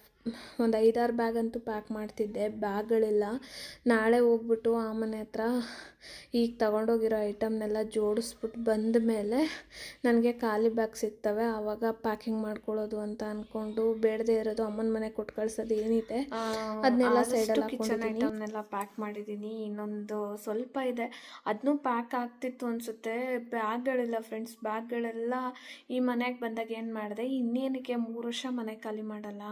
ಒಂದು ಐದಾರು ಬ್ಯಾಗ್ ಅಂತೂ ಪ್ಯಾಕ್ ಮಾಡ್ತಿದ್ದೆ ಬ್ಯಾಗ್ಗಳಿಲ್ಲ ನಾಳೆ ಹೋಗ್ಬಿಟ್ಟು ಆ ಮನೆ ಹತ್ರ ಈಗ ತಗೊಂಡೋಗಿರೋ ಐಟಮ್ನೆಲ್ಲ ಜೋಡಿಸ್ಬಿಟ್ಟು ಬಂದ ಮೇಲೆ ನನಗೆ ಖಾಲಿ ಬ್ಯಾಗ್ ಸಿಗ್ತವೆ ಆವಾಗ ಪ್ಯಾಕಿಂಗ್ ಮಾಡ್ಕೊಳ್ಳೋದು ಅಂತ ಅಂದ್ಕೊಂಡು ಬೇಡದೇ ಇರೋದು ಅಮ್ಮನ ಮನೆ ಕೊಟ್ಟು ಕಳ್ಸೋದು ಏನಿದೆ ಅದನ್ನೆಲ್ಲ ಸೈಡಲ್ಲಿ ಕಿಚನ್ ಐಟಮ್ನೆಲ್ಲ ಪ್ಯಾಕ್ ಮಾಡಿದ್ದೀನಿ. ಇನ್ನೊಂದು ಸ್ವಲ್ಪ ಇದೆ. ಅದನ್ನೂ ಪ್ಯಾಕ್ ಆಗ್ತಿತ್ತು ಅನಿಸುತ್ತೆ. ಬ್ಯಾಗ್ಗಳಿಲ್ಲ ಫ್ರೆಂಡ್ಸ್ ಬ್ಯಾಗ್ಗಳೆಲ್ಲ ಈ ಮನೆಗೆ ಬಂದಾಗ ಏನು ಮಾಡಿದೆ ಇನ್ನೇನಕ್ಕೆ ಮೂರು ವರ್ಷ ಮನೆ ಖಾಲಿ ಮಾಡಲ್ಲ.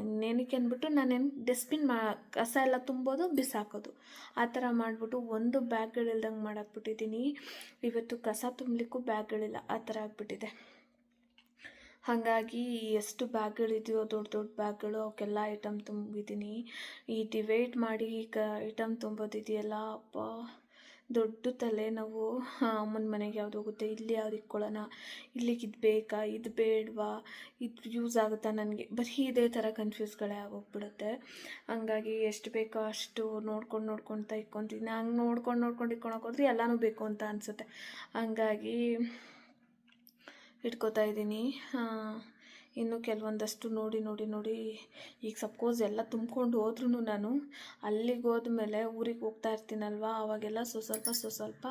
ಇನ್ನೇನಕ್ಕೆ ಅಂದ್ಬಿಟ್ಟು ನಾನೇನು ಡಸ್ಟ್ಬಿನ್ ಮಾ, ಕಸ ಎಲ್ಲ ತುಂಬೋದು, ಬಿಸಾಕೋದು. ಆ ಥರ ಮಾಡಿಬಿಟ್ಟು ಒಂದು ಬ್ಯಾಗ್ಗಳಿಲ್ದಂಗೆ ಮಾಡಾಕ್ಬಿಟ್ಟಿದ್ದೀನಿ. ಇವತ್ತು ಕಸ ತುಂಬಲಿಕ್ಕೂ ಬ್ಯಾಗ್ಗಳಿಲ್ಲ ಆ ಥರ ಆಗಿಬಿಟ್ಟಿದೆ. ಹಾಗಾಗಿ ಎಷ್ಟು ಬ್ಯಾಗ್ಗಳಿದೆಯೋ ದೊಡ್ಡ ದೊಡ್ಡ ಬ್ಯಾಗ್ಗಳು ಅವಕ್ಕೆಲ್ಲ ಐಟಮ್ ತುಂಬಿದ್ದೀನಿ. ಈ ಡಿವೈಡ್ ಮಾಡಿ ಈಗ ಐಟಮ್ ತುಂಬೋದಿದೆಯಲ್ಲ, ಅಪ್ಪ. ದೊಡ್ಡ ತಲೆನೋವು ಅಮ್ಮನ ಮನೆಗೆ ಯಾವ್ದು ಹೋಗುತ್ತೆ, ಇಲ್ಲಿ ಯಾವ್ದು ಇಟ್ಕೊಳ್ಳೋಣ, ಇಲ್ಲಿಗೆ ಇದು ಬೇಕಾ, ಇದು ಬೇಡವಾ, ಇದು ಯೂಸ್ ಆಗುತ್ತಾ ನನಗೆ, ಬರೀ ಇದೇ ಥರ ಕನ್ಫ್ಯೂಸ್ಗಳೇ ಆಗೋಗ್ಬಿಡುತ್ತೆ. ಹಂಗಾಗಿ ಎಷ್ಟು ಬೇಕೋ ಅಷ್ಟು ನೋಡ್ಕೊಂಡು ನೋಡ್ಕೊಳ್ತಾ ಇಕ್ಕೊತೀನಿ ಹಂಗೆ ನೋಡ್ಕೊಂಡು ನೋಡ್ಕೊಂಡು ಇಟ್ಕೊಳಕ್ಕೆ ಹೋದ್ರೆ ಎಲ್ಲನೂ ಬೇಕು ಅಂತ ಅನಿಸುತ್ತೆ. ಹಂಗಾಗಿ ಇಟ್ಕೋತಾ ಇದ್ದೀನಿ. ಇನ್ನು ಕೆಲವೊಂದಷ್ಟು ನೋಡಿ ನೋಡಿ ನೋಡಿ. ಈಗ ಸಪೋಸ್ ಎಲ್ಲ ತುಂಬ್ಕೊಂಡು ಹೋದ್ರೂ ನಾನು ಅಲ್ಲಿಗೆ ಹೋದ್ಮೇಲೆ ಊರಿಗೆ ಹೋಗ್ತಾ ಇರ್ತೀನಲ್ವ? ಅವಾಗೆಲ್ಲ ಸೊ ಸ್ವಲ್ಪ ಸೊ ಸ್ವಲ್ಪ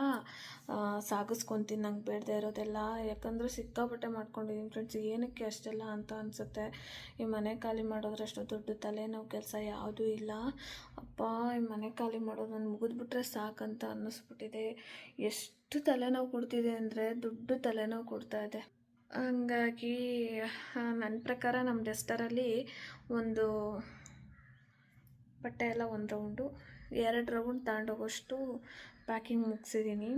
ಸಾಗಿಸ್ಕೊತೀನಿ ನಂಗೆ ಬೇಡದೆ ಇರೋದೆಲ್ಲ. ಯಾಕಂದರೆ ಸಿಕ್ಕಾಪಟ್ಟೆ ಮಾಡ್ಕೊಂಡಿದ್ದೀನಿ ಫ್ರೆಂಡ್ಸ್ ಏನಕ್ಕೆ ಅಷ್ಟೆಲ್ಲ ಅಂತ ಅನಿಸುತ್ತೆ. ಈ ಮನೆ ಖಾಲಿ ಮಾಡೋದ್ರೆ ಅಷ್ಟು ದೊಡ್ಡ ತಲೆನೋವು ಕೆಲಸ ಯಾವುದೂ ಇಲ್ಲ. ಅಪ್ಪ, ಈ ಮನೆ ಖಾಲಿ ಮಾಡೋದು ನಾನು ಮುಗಿದ್ಬಿಟ್ರೆ ಸಾಕಂತ ಅನ್ನಿಸ್ಬಿಟ್ಟಿದೆ. ಎಷ್ಟು ತಲೆನೋವು ಕೊಡ್ತಿದೆ ಅಂದರೆ ದೊಡ್ಡ ತಲೆನೋವು ಕೊಡ್ತಾ ಇದೆ. ಹಂಗಾಗಿ ನನ್ನ ಪ್ರಕಾರ ನಮ್ಮ ಡೆಸ್ಟರಲ್ಲಿ ಒಂದು ಬಟ್ಟೆ ಎಲ್ಲ ಒಂದು ರೌಂಡು, ಎರಡು ರೌಂಡ್ ತಗೊಂಡೋಗೋಷ್ಟು ಪ್ಯಾಕಿಂಗ್ ಮುಗಿಸಿದ್ದೀನಿ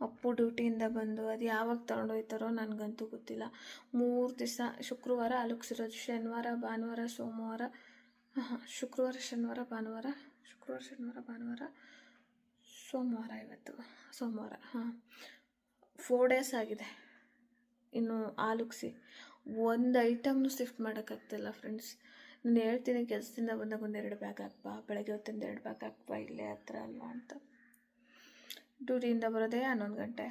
ಅಪ್ಪು ಡ್ಯೂಟಿಯಿಂದ ಬಂದು ಅದು ಯಾವಾಗ ತಗೊಂಡೋಗ್ತಾರೋ ನನಗಂತೂ ಗೊತ್ತಿಲ್ಲ. ಮೂರು ದಿವಸ, ಶುಕ್ರವಾರ ಅಲುಕ್ಸಿರೋದು ಶನಿವಾರ, ಭಾನುವಾರ, ಸೋಮವಾರ ಶುಕ್ರವಾರ, ಶನಿವಾರ, ಭಾನುವಾರ, ಶುಕ್ರವಾರ, ಶನಿವಾರ, ಭಾನುವಾರ, ಸೋಮವಾರ ಇವತ್ತು, ಸೋಮವಾರ, ಹಾಂ. ಫೋರ್ ಡೇಸ್ ಆಗಿದೆ. ಇನ್ನು ಆಲುಕ್ಸಿ ಒಂದು ಐಟಮ್ನು ಶಿಫ್ಟ್ ಮಾಡೋಕ್ಕಾಗ್ತಿಲ್ಲ ಫ್ರೆಂಡ್ಸ್. ನಾನು ಹೇಳ್ತೀನಿ ಕೆಲಸದಿಂದ ಬಂದಾಗ ಒಂದೆರಡು ಬ್ಯಾಗ್ ಹಾಕ್ಬಾ, ಬೆಳಗ್ಗೆ ಹೊತ್ತಿಂದ ಎರಡು ಬ್ಯಾಗ್ ಹಾಕ್ಬಾ, ಇಲ್ಲೇ ಹತ್ರ ಅಲ್ವಾ ಅಂತ. ಡ್ಯೂಟಿಯಿಂದ ಬರೋದೇ ಹನ್ನೊಂದು ಗಂಟೆ.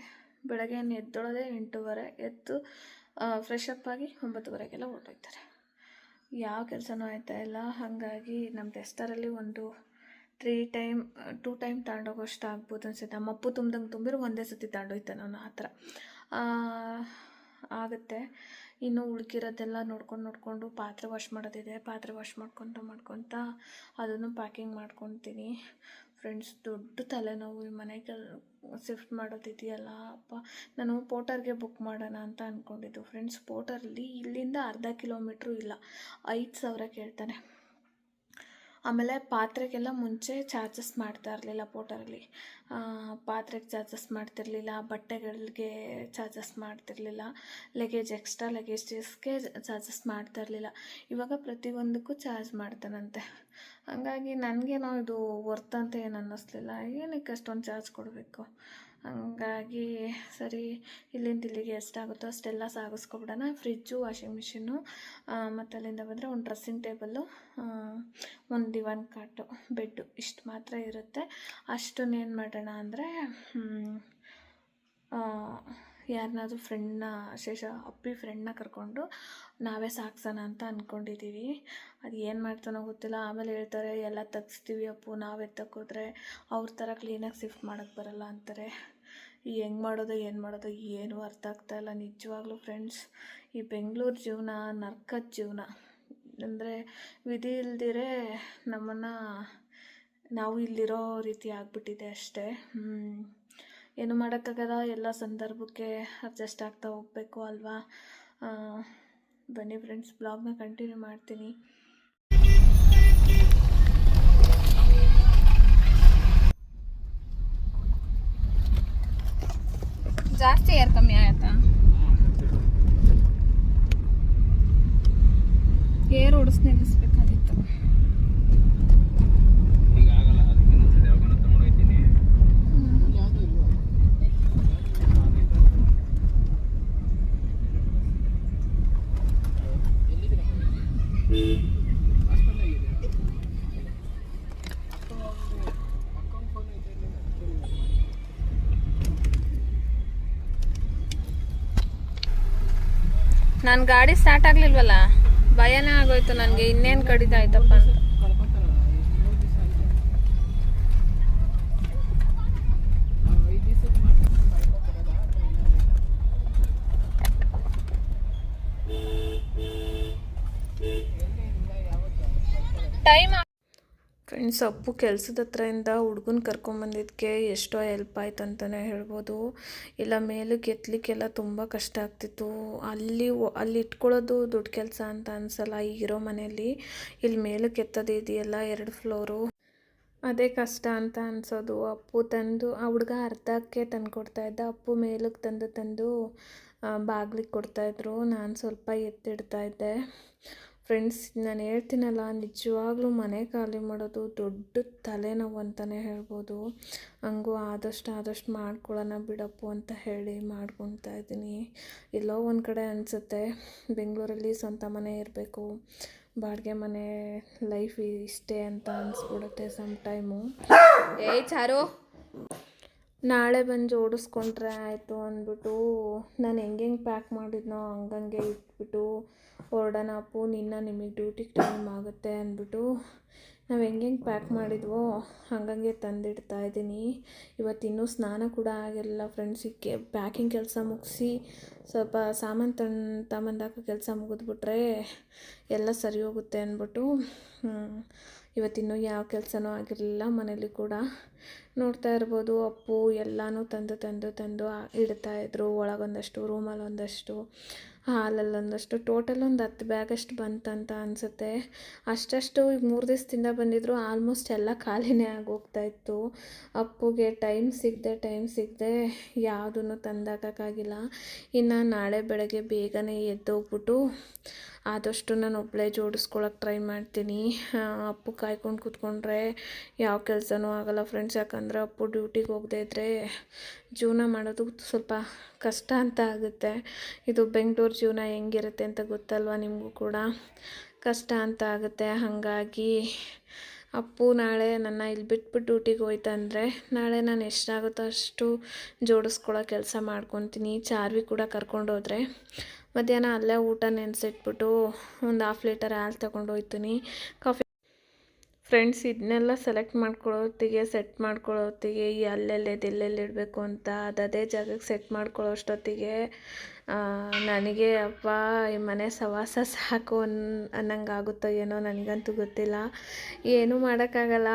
ಬೆಳಗ್ಗೆ ಎದ್ದೊಳೋದೇ ಎಂಟೂವರೆ, ಎದ್ದು ಫ್ರೆಶ್ ಅಪ್ ಆಗಿ ಒಂಬತ್ತುವರೆಗೆಲ್ಲ ಹೊರಟೋಗ್ತಾರೆ ಯಾವ ಕೆಲಸನೂ ಆಯ್ತಾ ಇಲ್ಲ. ಹಾಗಾಗಿ ನಮ್ಮ ಟೆಸ್ಟರಲ್ಲಿ ಒಂದು ತ್ರೀ ಟೈಮ್ ಟೂ ಟೈಮ್ ತಗೊಂಡೋಗೋಷ್ಟು ಆಗ್ಬೋದು ಅನಿಸುತ್ತೆ. ನಮ್ಮ ಅಪ್ಪು ತುಂಬ್ದಂಗೆ ತುಂಬಿರೋ ಒಂದೇ ಸತಿ ತಗೊಂಡೋಯ್ತಾನೆ ಅವನು ಆ ಥರ ಆಗುತ್ತೆ. ಇನ್ನು ಉಳ್ಕಿರೋದೆಲ್ಲ ನೋಡ್ಕೊಂಡು ನೋಡಿಕೊಂಡು ಪಾತ್ರೆ ವಾಶ್ ಮಾಡೋದಿದೆ. ಪಾತ್ರೆ ವಾಶ್ ಮಾಡ್ಕೊತ ಮಾಡ್ಕೊತ ಅದನ್ನು ಪ್ಯಾಕಿಂಗ್ ಮಾಡ್ಕೊತೀನಿ. ಫ್ರೆಂಡ್ಸ್ ದೊಡ್ಡ ತಲೆನೋವು ಈ ಮನೆಗೆ ಶಿಫ್ಟ್ ಮಾಡೋದಿದೆಯಲ್ಲ ಅಪ್ಪ. ನಾನು ಪೋಟರ್ಗೆ ಬುಕ್ ಮಾಡೋಣ ಅಂತ ಅಂದ್ಕೊಂಡಿದ್ದು ಫ್ರೆಂಡ್ಸ್ ಪೋಟರಲ್ಲಿ ಇಲ್ಲಿಂದ ಅರ್ಧ ಕಿಲೋಮೀಟ್ರು ಇಲ್ಲ. ಐದು ಸಾವಿರ ಕೇಳ್ತಾನೆ. ಆಮೇಲೆ ಪಾತ್ರೆಗೆಲ್ಲ ಮುಂಚೆ ಚಾರ್ಜಸ್ ಮಾಡ್ತಾ ಇರಲಿಲ್ಲ ಪೋಟರಲ್ಲಿ ಪಾತ್ರೆಗೆ ಚಾರ್ಜಸ್ ಮಾಡ್ತಿರ್ಲಿಲ್ಲ, ಬಟ್ಟೆಗಳಿಗೆ ಚಾರ್ಜಸ್ ಮಾಡ್ತಿರ್ಲಿಲ್ಲ ಲಗೇಜ್ ಎಕ್ಸ್ಟ್ರಾ ಲಗೇಜಸ್ಗೆ ಚಾರ್ಜಸ್ ಮಾಡ್ತಾ ಇರಲಿಲ್ಲ. ಇವಾಗ ಪ್ರತಿಯೊಂದಕ್ಕೂ ಚಾರ್ಜ್ ಮಾಡ್ತಾನಂತೆ. ಹಂಗಾಗಿ ನನಗೇನೋ ಇದು ವರ್ತ್ ಅಂತ ಏನು ಅನ್ನಿಸ್ಲಿಲ್ಲ. ಏನಕ್ಕೆ ಅಷ್ಟೊಂದು ಚಾರ್ಜ್ ಕೊಡಬೇಕು? ಹಂಗಾಗಿ ಸರಿ, ಇಲ್ಲಿಂದ ಇಲ್ಲಿಗೆ ಎಷ್ಟಾಗುತ್ತೋ ಅಷ್ಟೆಲ್ಲ ಸಾಗಿಸ್ಕೊಬಿಡೋಣ. ಫ್ರಿಜ್ಜು, ವಾಷಿಂಗ್ ಮಿಷಿನ್ನು ಮತ್ತು ಅಲ್ಲಿಂದ ಬಂದರೆ ಒಂದು ಡ್ರೆಸ್ಸಿಂಗ್ ಟೇಬಲ್ಲು ಒಂದು ದಿವಾನ್ ಕಾಟು, ಬೆಡ್ಡು, ಇಷ್ಟು ಮಾತ್ರ ಇರುತ್ತೆ. ಅಷ್ಟನ್ನೇನು ಮಾಡೋಣ ಅಂದರೆ ಯಾರನ್ನಾದ್ರೂ ಫ್ರೆಂಡ್ನ ಶೇಷ ಅಪ್ಪಿ ಫ್ರೆಂಡ್ನ ಕರ್ಕೊಂಡು ನಾವೇ ಸಾಕ್ಸೋಣ ಅಂತ ಅಂದ್ಕೊಂಡಿದ್ದೀವಿ ಅದು ಏನು ಮಾಡ್ತಾನೋ ಗೊತ್ತಿಲ್ಲ. ಆಮೇಲೆ ಹೇಳ್ತಾರೆ, ಎಲ್ಲ ತೆಗ್ಸ್ತೀವಿ ಅಪ್ಪು, ನಾವು ಎತ್ತಕ್ಕೋದ್ರೆ ಅವ್ರ ಥರ ಕ್ಲೀನಾಗಿ ಶಿಫ್ಟ್ ಮಾಡೋಕ್ಕೆ ಬರಲ್ಲ ಅಂತಾರೆ. ಹೆಂಗೆ ಮಾಡೋದು, ಏನು ಮಾಡೋದು ಏನೂ ಅರ್ಥ ಆಗ್ತಾ ಇಲ್ಲ. ನಿಜವಾಗ್ಲೂ ಫ್ರೆಂಡ್ಸ್ ಈ ಬೆಂಗಳೂರು ಜೀವನ, ನರ್ಕದ ಜೀವನ, ಅಂದರೆ ವಿಧಿ ಇಲ್ದಿರೆ ನಮ್ಮನ್ನು ನಾವು ಇಲ್ಲಿರೋ ರೀತಿ ಆಗಿಬಿಟ್ಟಿದೆ ಅಷ್ಟೇ. ಏನು ಮಾಡೋಕ್ಕಾಗಲ್ಲ, ಎಲ್ಲ ಸಂದರ್ಭಕ್ಕೆ ಅಡ್ಜಸ್ಟ್ ಆಗ್ತಾ ಹೋಗಬೇಕು ಅಲ್ವಾ? ಬನ್ನಿ ಫ್ರೆಂಡ್ಸ್ ಬ್ಲಾಗ್ನ ಕಂಟಿನ್ಯೂ ಮಾಡ್ತೀನಿ. ಜಾಸ್ತಿ ಏರ್ ಕಮ್ಮಿ ಆಯ್ತಾ? ಏರ್ ಓಡಿಸ್ ನಿಲ್ಲಿಸ್ಬೇಕಾಗಿತ್ತು ಈಗ ಆಗಲ್ಲ ಅದಕ್ಕೆ ಇನ್ನೊಂದ್ಸರಿ ಯಾವಾಗನ ತಗೊಂಡೋಗ್ತೀನಿ ನನ್ನ ಗಾಡಿ ಆಗ್ಲಿಲ್ವಲ್ಲ ಭಯನೇ ಆಗೋಯ್ತು ನನಗೆ ಇನ್ನೇನು ಕಡಿತ ಆಯ್ತಪ್ಪ ಅಂತ. ಟೈಮ್ ಫ್ರೆಂಡ್ಸ್ ಅಪ್ಪು ಕೆಲಸದ ಹತ್ರದಿಂದ ಹುಡ್ಗನ್ನ ಕರ್ಕೊಂಬಂದಿದ್ದಕ್ಕೆ ಎಷ್ಟೋ ಹೆಲ್ಪ್ ಆಯ್ತು ಅಂತಲೇ ಹೇಳ್ಬೋದು. ಇಲ್ಲ ಮೇಲಕ್ಕೆ ಎತ್ತಲಿಕ್ಕೆಲ್ಲ ತುಂಬ ಕಷ್ಟ ಆಗ್ತಿತ್ತು. ಅಲ್ಲಿ ಅಲ್ಲಿ ಇಟ್ಕೊಳ್ಳೋದು ದೊಡ್ಡ ಕೆಲಸ ಅಂತ ಅನ್ಸಲ್ಲ ಈಗಿರೋ ಮನೆಯಲ್ಲಿ ಇಲ್ಲಿ ಮೇಲಕ್ಕೆ ಎತ್ತೋದು ಇದೆಯಲ್ಲ ಎರಡು ಫ್ಲೋರು. ಅದೇ ಕಷ್ಟ ಅಂತ ಅನ್ಸೋದು. ಅಪ್ಪು ತಂದು, ಆ ಹುಡುಗ ಅರ್ಧಕ್ಕೆ ತಂದು ಕೊಡ್ತಾ ಇದ್ದ. ಅಪ್ಪು ಮೇಲಕ್ಕೆ ತಂದು ತಂದು ಬಾಗ್ಲಿಗೆ ಕೊಡ್ತಾಯಿದ್ರು ನಾನು ಸ್ವಲ್ಪ ಎತ್ತಿಡ್ತಾ ಇದ್ದೆ. ಫ್ರೆಂಡ್ಸ್ ನಾನು ಹೇಳ್ತೀನಲ್ಲ ನಿಜವಾಗ್ಲೂ ಮನೆ ಖಾಲಿ ಮಾಡೋದು ದೊಡ್ಡ ತಲೆನೋವು ಅಂತಲೇ ಹೇಳ್ಬೋದು. ಹಂಗೂ ಆದಷ್ಟು ಆದಷ್ಟು ಮಾಡ್ಕೊಳ್ಳೋಣ ಬಿಡಪ್ಪು ಅಂತ ಹೇಳಿ ಮಾಡ್ಕೊತಾ ಇದ್ದೀನಿ. ಎಲ್ಲೋ ಒಂದು ಕಡೆ ಅನಿಸುತ್ತೆ ಬೆಂಗಳೂರಲ್ಲಿ ಸ್ವಂತ ಮನೆ ಇರಬೇಕು. ಬಾಡಿಗೆ ಮನೆ ಲೈಫ್ ಇಷ್ಟೇ ಅಂತ ಅನಿಸ್ಬಿಡುತ್ತೆ ಸಮ್ ಟೈಮು ಏಯ್ ಚಾರು. ನಾಳೆ ಬಂದು ಜೋಡಿಸ್ಕೊಂಡ್ರೆ ಆಯಿತು ಅಂದ್ಬಿಟ್ಟು ನಾನು ಹೆಂಗೆ ಪ್ಯಾಕ್ ಮಾಡಿದ್ನೋ ಹಂಗಂಗೆ ಇಟ್ಬಿಟ್ಟು ಹೊರಡೋಣ ಅಪ್ಪು ನಿನ್ನ ನಿಮಗೆ ಡ್ಯೂಟಿಗೆ ಟೈಮ್ ಆಗುತ್ತೆ ಅಂದ್ಬಿಟ್ಟು ನಾವು ಹೆಂಗೆ ಹೆಂಗೆ ಪ್ಯಾಕ್ ಮಾಡಿದ್ವೋ ಹಂಗಂಗೆ ತಂದಿಡ್ತಾ ಇದ್ದೀನಿ. ಇವತ್ತಿನ್ನೂ ಸ್ನಾನ ಕೂಡ ಆಗಿರಲಿಲ್ಲ ಫ್ರೆಂಡ್ಸಿಗೆ ಪ್ಯಾಕಿಂಗ್ ಕೆಲಸ ಮುಗಿಸಿ ಸ್ವಲ್ಪ ಸಾಮಾನು ತನ್ ತಗೊಂಬಂದಾಕೋ ಕೆಲಸ ಮುಗಿದ್ಬಿಟ್ರೆ ಎಲ್ಲ ಸರಿ ಹೋಗುತ್ತೆ ಅಂದ್ಬಿಟ್ಟು ಇವತ್ತಿನ್ನೂ ಯಾವ ಕೆಲಸನೂ ಆಗಿರಲಿಲ್ಲ ಮನೇಲಿ ಕೂಡ. ನೋಡ್ತಾ ಇರ್ಬೋದು ಅಪ್ಪು ಎಲ್ಲನೂ ತಂದು ತಂದು ತಂದು ಇಡ್ತಾಯಿದ್ರು ಒಳಗೊಂದಷ್ಟು ರೂಮಲ್ಲಿ ಒಂದಷ್ಟು ಹಾಲಲ್ಲಿ ಒಂದಷ್ಟು ಟೋಟಲ್ ಒಂದು ಹತ್ತು ಬ್ಯಾಗಷ್ಟು ಬಂತಂತ ಅನಿಸುತ್ತೆ. ಅಷ್ಟಷ್ಟು ಈಗ ಮೂರು ದಿವಸದಿಂದ ಬಂದಿದ್ರು, ಆಲ್ಮೋಸ್ಟ್ ಎಲ್ಲ ಖಾಲಿನೇ ಆಗೋಗ್ತಾ ಇತ್ತು. ಅಪ್ಪುಗೆ ಟೈಮ್ ಸಿಗದೆ ಟೈಮ್ ಸಿಗದೆ ಯಾವುದನ್ನು ತಂದಾಕಾಗಿಲ್ಲ ಇನ್ನು ನಾಳೆ ಬೆಳಗ್ಗೆ ಬೇಗನೆ ಎದ್ದೋಗ್ಬಿಟ್ಟು ಆದಷ್ಟು ನಾನು ಒಬ್ಬಳೇ ಜೋಡಿಸ್ಕೊಳಕ್ಕೆ ಟ್ರೈ ಮಾಡ್ತೀನಿ. ಅಪ್ಪು ಕಾಯ್ಕೊಂಡು ಕೂತ್ಕೊಂಡ್ರೆ ಯಾವ ಕೆಲಸನೂ ಆಗಲ್ಲ ಫ್ರೆಂಡ್ಸ್ ಯಾಕಂದರೆ ಅಪ್ಪು ಡ್ಯೂಟಿಗೆ ಹೋಗದೇ ಇದ್ದರೆ ಜೀವನ ಮಾಡೋದು ಸ್ವಲ್ಪ ಕಷ್ಟ ಅಂತ ಆಗುತ್ತೆ. ಇದು ಬೆಂಗಳೂರು ಜೀವನ ಹೆಂಗಿರುತ್ತೆ ಅಂತ ಗೊತ್ತಲ್ವ ನಿಮಗೂ ಕೂಡ? ಕಷ್ಟ ಅಂತ ಆಗುತ್ತೆ. ಹಾಗಾಗಿ ಅಪ್ಪು ನಾಳೆ ನನ್ನ ಇಲ್ಲಿ ಬಿಟ್ಬಿಟ್ಟು ಡ್ಯೂಟಿಗೆ ಹೋಯ್ತಂದರೆ ನಾಳೆ ನಾನು ಎಷ್ಟಾಗುತ್ತೋ ಅಷ್ಟು ಜೋಡಿಸ್ಕೊಳ್ಳೋ ಕೆಲಸ ಮಾಡ್ಕೊತೀನಿ. ಚಾರ್ವಿ ಕೂಡ ಕರ್ಕೊಂಡೋದ್ರೆ ಮಧ್ಯಾಹ್ನ ಅಲ್ಲೇ ಊಟ ನೆನೆಸಿಟ್ಬಿಟ್ಟು ಒಂದು ಹಾಫ್ ಲೀಟರ್ ಹಾಲು ತೊಗೊಂಡೋಗ್ತೀನಿ ಕಾಫಿ ಫ್ರೆಂಡ್ಸ್, ಇದನ್ನೆಲ್ಲ ಸೆಲೆಕ್ಟ್ ಮಾಡ್ಕೊಳ್ಳೋತ್ತಿಗೆ ಸೆಟ್ ಮಾಡ್ಕೊಳ್ಳೋತ್ತಿಗೆ ಈ ಅಲ್ಲೆಲ್ಲೇ ಎಲ್ಲೆಲ್ಲಿ ಇಡಬೇಕು ಅಂತ ಅದೇ ಜಾಗಕ್ಕೆ ಸೆಟ್ ಮಾಡ್ಕೊಳ್ಳೋ ಅಷ್ಟೊತ್ತಿಗೆ ನನಗೆ ಅಪ್ಪ ಈ ಮನೆ ಸವಾಸ ಸಾಕು ಅನ್, ಅನ್ನಂಗಾಗುತ್ತೋ ಏನೋ ನನಗಂತೂ ಗೊತ್ತಿಲ್ಲ. ಏನೂ ಮಾಡೋಕ್ಕಾಗಲ್ಲ.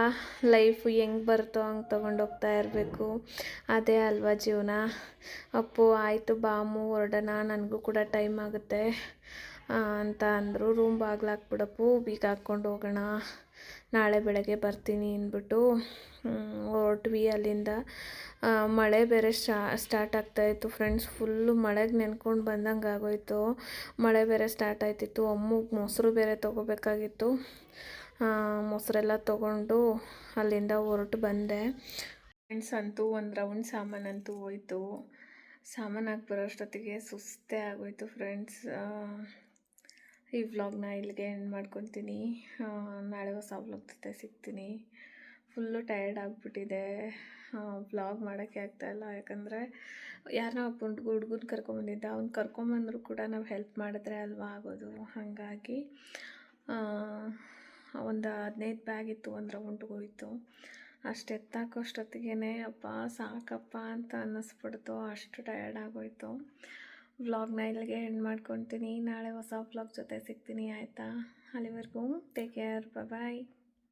ಲೈಫು ಹೆಂಗೆ ಬರುತ್ತೋ ಹಂಗೆ ತೊಗೊಂಡು ಹೋಗ್ತಾ ಇರಬೇಕು. ಅದೇ ಅಲ್ವಾ ಜೀವನ? ಅಪ್ಪು, ಆಯಿತು ಬಾಮು ಹೊರಡೋಣ, ನನಗೂ ಕೂಡ ಟೈಮ್ ಆಗುತ್ತೆ. ಅಂತ ಅಂದರು. ರೂಮ್ ಬಾಗ್ಲು ಹಾಕ್ಬಿಡಪ್ಪು. ಬೀಗ ಹಾಕ್ಕೊಂಡು ಹೋಗೋಣ. ನಾಳೆ ಬೆಳಗ್ಗೆ ಬರ್ತೀನಿ ಅಂದ್ಬಿಟ್ಟು ಹೊರಟ್ವಿ ಅಲ್ಲಿಂದ. ಮಳೆ ಬೇರೆ ಸ್ಟಾ ಸ್ಟಾರ್ಟ್ ಆಗ್ತಾಯಿತ್ತು ಫ್ರೆಂಡ್ಸ್ ಫುಲ್ಲು ಮಳೆಗೆ ನೆನ್ಕೊಂಡು ಬಂದಂಗೆ ಆಗೋಯ್ತು. ಮಳೆ ಬೇರೆ ಸ್ಟಾರ್ಟ್ ಆಯ್ತಿತ್ತು. ಅಮ್ಮಗೆ ಮೊಸರು ಬೇರೆ ತೊಗೋಬೇಕಾಗಿತ್ತು. ಮೊಸರೆಲ್ಲ ತೊಗೊಂಡು ಅಲ್ಲಿಂದ ಹೊರಟು ಬಂದೆ. ಫ್ರೆಂಡ್ಸ್ ಅಂತೂ ಒಂದು ರೌಂಡ್ ಸಾಮಾನಂತೂ ಹೋಯ್ತು. ಸಾಮಾನು ಹಾಕಿ ಬರೋಷ್ಟೊತ್ತಿಗೆ ಸುಸ್ತೇ ಆಗೋಯ್ತು ಫ್ರೆಂಡ್ಸ್ ಈ ವ್ಲಾಗ್ನ ಇಲ್ಲಿಗೆ ಎಂಡ್ ಮಾಡ್ಕೊತೀನಿ. ನಾಳೆ ಹೊಸ ವ್ಲಾಗ್ ಜೊತೆ ಸಿಗ್ತೀನಿ. ಫುಲ್ಲು ಟಯರ್ಡ್ ಆಗಿಬಿಟ್ಟಿದೆ. ವ್ಲಾಗ್ ಮಾಡೋಕ್ಕೆ ಆಗ್ತಾಯಿಲ್ಲ ಯಾಕಂದರೆ ಯಾರನ್ನ ಒಬ್ಬ ಹುಡುಗನ ಕರ್ಕೊಂಬಂದಿದ್ದ, ಅವ್ನ ಕರ್ಕೊಂಬಂದ್ರು ಕೂಡ ನಾವು ಹೆಲ್ಪ್ ಮಾಡಿದ್ರೆ ಅಲ್ವಾ ಆಗೋದು? ಹಾಗಾಗಿ ಒಂದು ಹದಿನೈದು ಬ್ಯಾಗ್ ಇತ್ತು, ಒಂದು ರೌಂಡ್ಗೋಯ್ತು ಅಷ್ಟು ಎತ್ತಾಕೋಷ್ಟೊತ್ತಿಗೆ ಅಪ್ಪ ಸಾಕಪ್ಪ ಅಂತ ಅನ್ನಿಸ್ಬಿಡ್ತು. ಅಷ್ಟು ಟಯರ್ಡ್ ಆಗೋಯ್ತು. ವ್ಲಾಗ್ನ ಇಲ್ಲಿಗೆ ಎಂಡ್ ಮಾಡ್ಕೊತೀನಿ. ನಾಳೆ ಹೊಸ ವ್ಲಾಗ್ ಜೊತೆ ಸಿಗ್ತೀನಿ. ಆಯಿತಾ? ಅಲ್ಲಿವರೆಗೂ ಟೇಕ್ ಕೇರ್ ಬಾಯ್